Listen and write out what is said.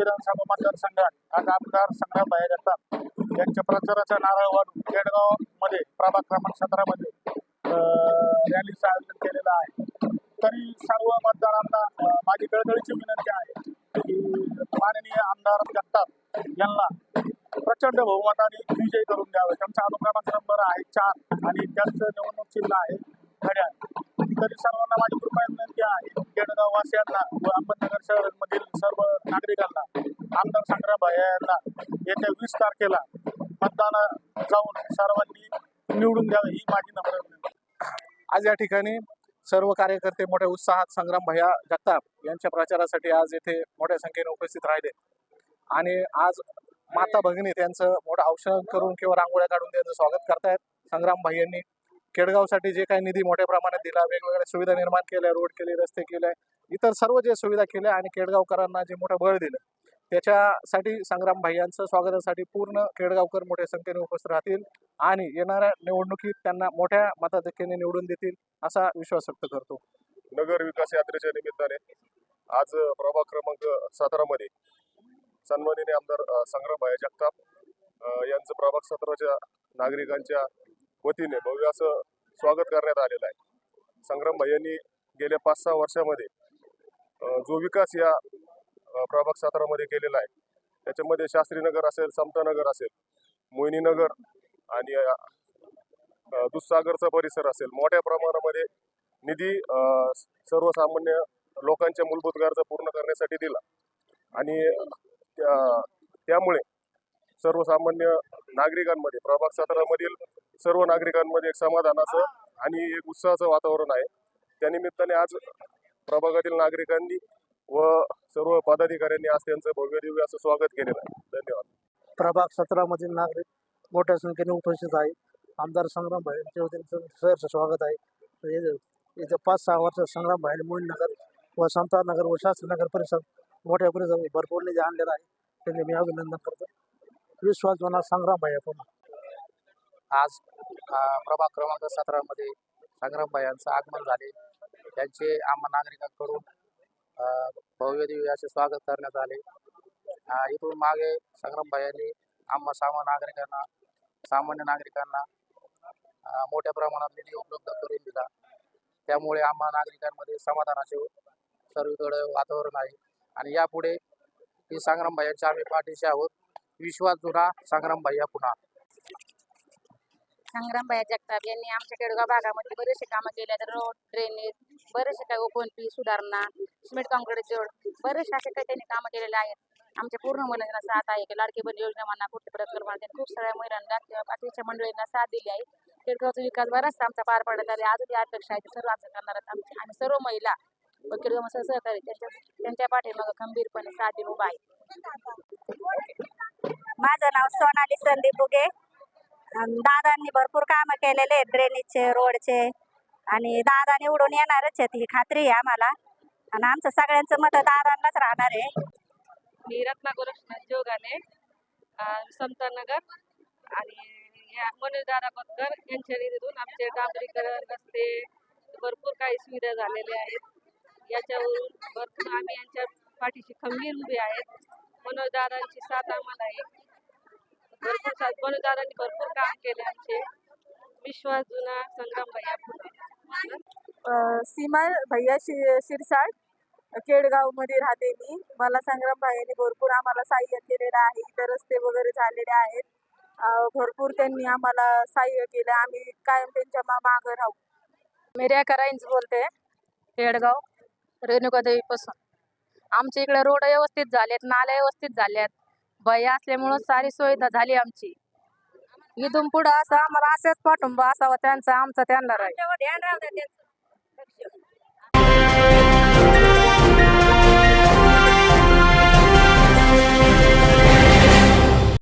विधानसभा मतदारसंघात आज आमदार संग्राम बाहेर येतात यांच्या प्रचाराचा नारळ वाढून केडगावमध्ये प्रभाग क्रमांक सतरामध्ये रॅलीचं आयोजन केलेलं आहे. तरी सर्व मतदारांना माझी गळगळीची विनंती आहे की माननीय आमदार जगताप यांना प्रचंड बहुमताने विजय करून द्यावे. त्यांचा अनुक्रमांक नंबर आहे चार आणि त्यांचं निवडणूक चिन्ह आहे घड्याळ. तरी सर्वांना माझी कृपया विनंती आहे. केडगाव वासियांना व अहमदनगर शहरामधील सर्व नागरिकांना आमदार संग्राम यांना येत्या वीस तारखेला मतदान जाऊन सर्वांनी निवडून द्यावे ही माझी नम्र आज या ठिकाणी सर्व कार्यकर्ते मोठ्या उत्साहात संग्राम भैया जगताप यांच्या प्रचारासाठी आज येथे मोठ्या संख्येने उपस्थित राहिले. आणि आज माता भगिनी त्यांचं मोठं औषध करून किंवा रांगोळ्या काढून त्यांचं स्वागत करतायत. संग्राम भाई यांनी खेडगावसाठी जे काही निधी मोठ्या प्रमाणात दिला वेगवेगळ्या सुविधा निर्माण केल्या रोड केले रस्ते केले इतर सर्व जे सुविधा केल्या आणि केडगावकरांना जे मोठं बळ दिलं त्याच्यासाठी संग्राम भाईयांचं स्वागतासाठी पूर्ण केडगावकर मोठ्या संख्येने उपस्थित राहतील आणि येणाऱ्या निवडणुकीत त्यांना मोठ्या मताधिक्याने निवडून देतील असा विश्वास व्यक्त करतो. नगर विकास यात्रेच्या निमित्ताने आज प्रभाग क्रमांक सतरामध्ये सन्मानिने आमदार संग्राम संग्रामभाई जगताप यांचं प्रभाग सतराच्या नागरिकांच्या वतीने भव्य असं स्वागत करण्यात आलेलं आहे. संग्रामभाई यांनी गेल्या पाच सहा वर्षामध्ये जो विकास या प्रभाग सतरामध्ये केलेला आहे त्याच्यामध्ये शास्त्रीनगर असेल समतानगर असेल मोहिनीनगर आणि दुधसागरचा परिसर असेल मोठ्या प्रमाणामध्ये निधी सर्वसामान्य लोकांच्या मूलभूत गरजा पूर्ण करण्यासाठी दिला. आणि त्या- त्यामुळे सर्वसामान्य नागरिकांमध्ये प्रभाग सतरामधील सर्व नागरिकांमध्ये एक समाधानाचं आणि एक उत्साहाचं वातावरण आहे. त्यानिमित्ताने आज प्रभागातील नागरिकांनी व सर्व पदाधिकाऱ्यांनी आज त्यांचं भव्य दिव्य असं स्वागत केलेलं आहे. धन्यवाद. प्रभाग सतरामधील नागरिक मोठ्या संख्येने उपस्थित आहे आमदार संग्राम भाई यांच्या वतीने सहर्ष स्वागत आहे. हे- येत्या पाच सहा वर्ष संग्राम भाई नगर व संतानगर व शास्त्रीनगर परिसर मोठ्या परिसर भरपूर निधी आणलेला आहे. त्यांनी मी अभिनंदन करतो. विश्वास जोना संग्राम भाई पुन्हा आज प्रभाग क्रमांक सतरामध्ये संग्रामभाई यांचं आगमन झाले. त्यांचे आम्हा नागरिकांकडून भव्य दिव्य असे स्वागत करण्यात आले. इथून मागे संग्रामभाई यांनी आम्हा सामान्य नागरिकांना सामान्य नागरिकांना मोठ्या प्रमाणात निधी उपलब्ध करून दिला. त्यामुळे आम्हा नागरिकांमध्ये समाधानाचे सर्वीकडे वातावरण आहे. आणि यापुढे ही संग्रामभाई यांच्या आम्ही पाठीशी आहोत. विश्वास जुना पुन्हा. संग्रामबाई जगताप यांनी आमच्या केडगाव भागामध्ये बरेचसे कामं केले तर रोड ड्रेनेज बरेचसे काही ओपन पी सुधारणा सिमेंट काँक्रीट जोड बरेचसे असे काही त्यांनी कामं केलेले आहेत. आमच्या पूर्ण महिलांना साथ आहे की लाडकी बन योजना म्हणा कुठे प्रकल्प म्हणा खूप सगळ्या महिलांना किंवा बाकीच्या मंडळींना साथ दिली आहे. केडगावचा विकास बराचसा आमचा पार पडला आले आजही ती अपेक्षा आहे सर्व आमचं करणार आहेत आमचे आणि सर्व महिला व केडगाव सहकारी त्यांच्या त्यांच्या पाठीमागं खंबीरपणे साथ देऊन उभा आहे. माझं नाव सोनाली संदीप उगे दादांनी भरपूर कामं केलेले आहेत ड्रेनेजचे रोडचे आणि दादा निवडून येणारच आहेत ही खात्री आहे आम्हाला. आणि आमचं सगळ्यांचं मत दादांनाच राहणार आहे. मी रत्ना गोरक्षनाथ जोगाने संतनगर आणि या मनोजदारा बक्कर यांच्या निधीतून आमचे डांबरीकरण रस्ते भरपूर काही सुविधा झालेल्या आहेत. याच्यावरून भरपूर आम्ही यांच्या पाठीशी खंबीर उभे आहेत. मनोजदारांची साथ आम्हाला आहे. भरपूर साथ मनोजदारांनी भरपूर काम केले आमचे. विश्वास जुना संग्राम भैया सीमा भैया शि शिरसाट केडगावमध्ये राहते मी. मला संग्राम भाईंनी भरपूर आम्हाला सहाय्य केलेलं आहे. इतर रस्ते वगैरे झालेले आहेत. भरपूर त्यांनी आम्हाला सहाय्य केलं. आम्ही कायम त्यांच्या मागं राहू. मी रेखा राईंच बोलते. केडगाव रेणुकादेवी पासून आमच्या इकडे रोड व्यवस्थित झालेत नाल्या व्यवस्थित झाल्यात. बाई असल्यामुळं सारी सुविधा झाली आमची. इथून पुढं असं आम्हाला असेच पाठिंबा असावा त्यांचा आमचा त्यांना राहील.